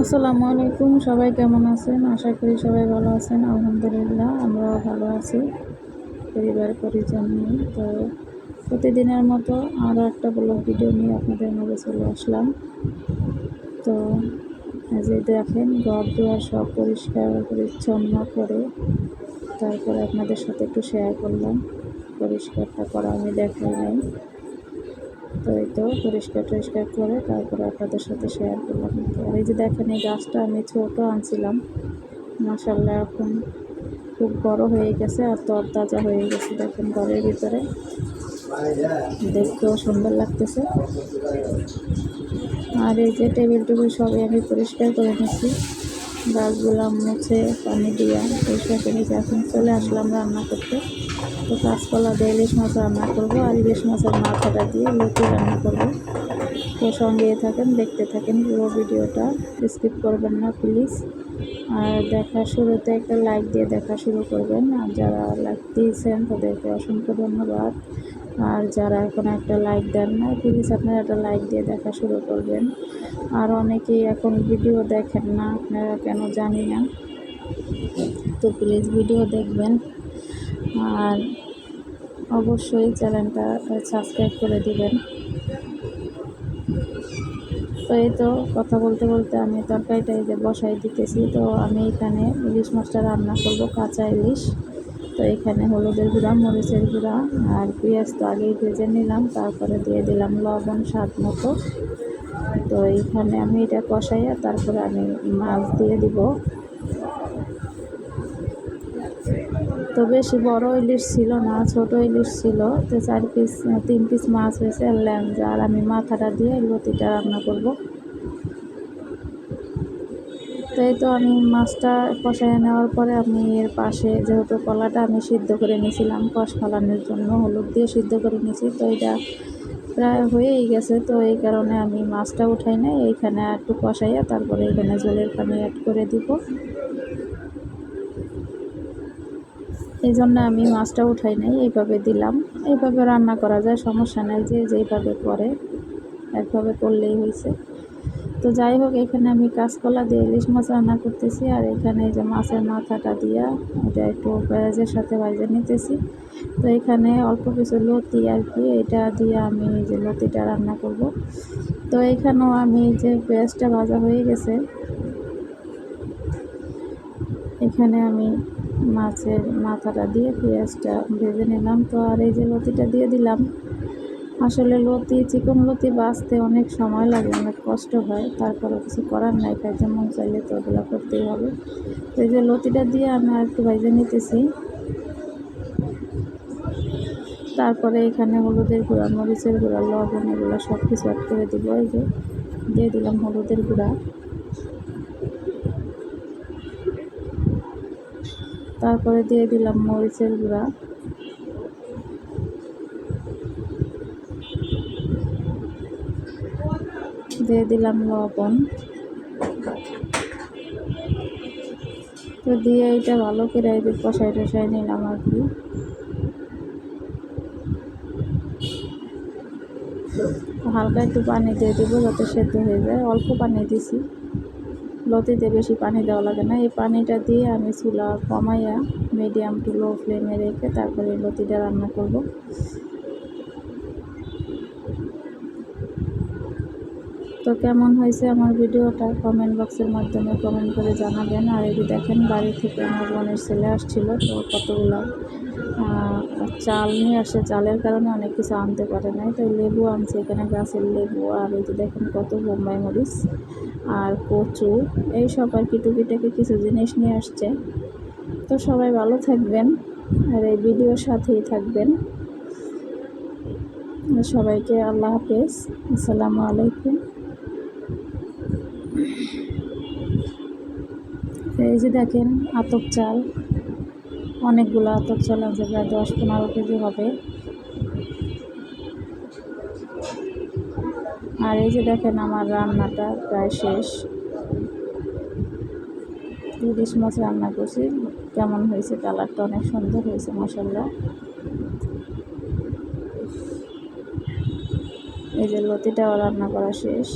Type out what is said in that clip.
আসসালামু আলাইকুম, সবাই কেমন আছেন? আশা করি সবাই ভালো আছেন। আলহামদুলিল্লাহ, আমরাও ভালো আছি, পরিবার, পরিজন নিয়ে। তো প্রতিদিনের মতো আরও একটা ব্লগ ভিডিও নিয়ে আপনাদের মাঝে চলে আসলাম। তো যে দেখেন, ঘর দুয়ার সব পরিষ্কার, পরিচ্ছন্ন করে তারপরে আপনাদের সাথে একটু শেয়ার করলাম। পরিষ্কারটা করা আমি দেখাই নাই। তো এই তো পরিষ্কার টরিষ্কার করে তারপরে আপনাদের সাথে শেয়ার করলাম। আর এই যে দেখেন, এই গাছটা আমি ছোটো আনছিলাম। মাসাল্লাহ এখন খুব বড় হয়ে গেছে আর তরতাজা হয়ে গেছে দেখেন ঘরের ভিতরে। দেখতেও সুন্দর লাগতেছে। আর এই যে টেবিল টেবিল সবই আমি পরিষ্কার করে নিচ্ছি। গাছগুলো মুছে পানি দিয়া। পরিষ্কার করে এখন চলে আসলাম রান্না করতে। তো কাঁচকলা দিয়ে ইলিশ মাছ রান্না করব আর ইলিশ মাছের মাথাটা দিয়ে লুচি রান্না করব। তো সঙ্গে থাকেন, দেখতে থাকেন পুরো ভিডিওটা। স্কিপ করবেন না, প্লিজ। আর দেখা শুরুতে একটা লাইক দিয়ে দেখা শুরু করবেন। আর যারা লাইক দিয়েছেন, তাদেরকে অসংখ্য ধন্যবাদ। আর যারা এখন একটা লাইক দেন না প্লিজ আপনারা একটা লাইক দিয়ে দেখা শুরু করবেন। আর অনেকেই এখন ভিডিও দেখেন না, আপনারা কেন জানি না। তো প্লিজ ভিডিও দেখবেন। আর অবশ্যই চ্যানেলটা সাবস্ক্রাইব করে দিবেন। তো এই তো কথা বলতে বলতে আমি তরকারিটা এই যে বসাই দিতেছি। তো আমি এখানে ইলিশ মাছটা রান্না করব, কাঁচা ইলিশ। তো এখানে হলুদের গুঁড়া, মরিচের গুঁড়া আর পেঁয়াজ তো আগেই ভেজে নিলাম, তারপরে দিয়ে দিলাম লবণ স্বাদ মতো। তো এইখানে আমি এটা কষাইয়া তারপরে আমি মাছ দিয়ে দিব। তো বেশি বড় ইলিশ ছিল না, ছোট ইলিশ ছিল। তো চার পিস তিন পিস মাছ হয়েছে ল্যাংজা। আর আমি মাথাটা দিয়ে লতিটা রান্না করব। তো এই তো আমি মাছটা কষায় নেওয়ার পরে আমি এর পাশে যেহেতু কলাটা আমি সিদ্ধ করে নিয়েছিলাম, কষ ফালানোর জন্য হলুদ দিয়ে সিদ্ধ করে নিয়েছি। তো এটা প্রায় হয়েই গেছে। তো এই কারণে আমি মাছটা উঠাই নাই। এইখানে একটু কষাইয়া তারপরে এখানে জলের পানি অ্যাড করে দিব। এই জন্য আমি মাছটা উঠাই নাই, এইভাবে দিলাম। এইভাবে রান্না করা যায়, সমস্যা নাই, যে যেইভাবে করে, একভাবে করলেই হয়েছে। তো যাই হোক, এখানে আমি কাঁচকলা দিয়ে ইলিশ মাছ রান্না করতেছি, আর এখানে যে মাছের মাথাটা দিয়া এটা একটু পেঁয়াজের সাথে ভাজে নিতেছি। তো এখানে অল্প কিছু লতি আর কি, এটা দিয়ে আমি যে লতিটা রান্না করব। তো এখানেও আমি যে পেঁয়াজটা ভাজা হয়ে গেছে। এখানে আমি মাছের মাথাটা দিয়ে পেঁয়াজটা ভেজে নিলাম। তো আর এই যে লতিটা দিয়ে দিলাম, আসলে লতি, চিকন লতি বাঁচতে অনেক সময় লাগে, অনেক কষ্ট হয়। তারপরে কিছু করার নাই, খাইতে মন চাইলে তো ওগুলো করতেই হবে। তো এই যে লতিটা দিয়ে আমি আর একটু ভেজে নিতেছি। তারপরে এখানে হলুদের গুঁড়া, মরিচের গুঁড়া, লবণ, এগুলো সব কিছু অ্যাড করে দিব। এই যে দিয়ে দিলাম হলুদের গুঁড়া। তারপরে দিয়ে দিলাম মরিচের গুঁড়া। দিয়ে দিলাম লবণ। তো দিয়ে এটা ভালো করে এই কষাই টসাই নিলাম আর কি। হালকা একটু পানি দিয়ে দেবো যাতে সেদ্ধ হয়ে যায়। অল্প পানি দিছি। লতিতে বেশি পানি দেওয়া লাগে না। এই পানিটা দিয়ে আমি চুলা কমাইয়া মিডিয়াম টু লো ফ্লেমে রেখে তারপরে লতিটা রান্না করব। তো কেমন হয়েছে আমার ভিডিওটা কমেন্ট বক্সের মাধ্যমে কমেন্ট করে জানাবেন। আর এই দেখেন, বাড়ি থেকে আমার বোনের ছেলে আসছিল, তো কতগুলো চাল নিয়ে আসে। চালের কারণে অনেক কিছু আনতে পারে নাই। তো লেবু আনছে, এখানে গাছের লেবু, আর এই যে দেখেন কত বোম্বাই মরিচ। আর কচু, এই সব আর কি টুকিটাকি কিছু জিনিস নিয়ে আসছে। তো সবাই ভালো থাকবেন আর এই ভিডিওর সাথেই থাকবেন। সবাইকে আল্লাহ হাফেজ। আসসালামু আলাইকুম। এই যে দেখেন আতপ চাল, অনেকগুলো আতপ চাল আছে, প্রায় দশ পনেরো কেজি হবে। আর এই যে দেখেন আমার রান্নাটা প্রায় শেষ। ইলিশ মাছ রান্না করছি, কেমন হয়েছে কালারটা অনেক সুন্দর হয়েছে মশলা এই যে লতিটাও রান্না করা শেষ।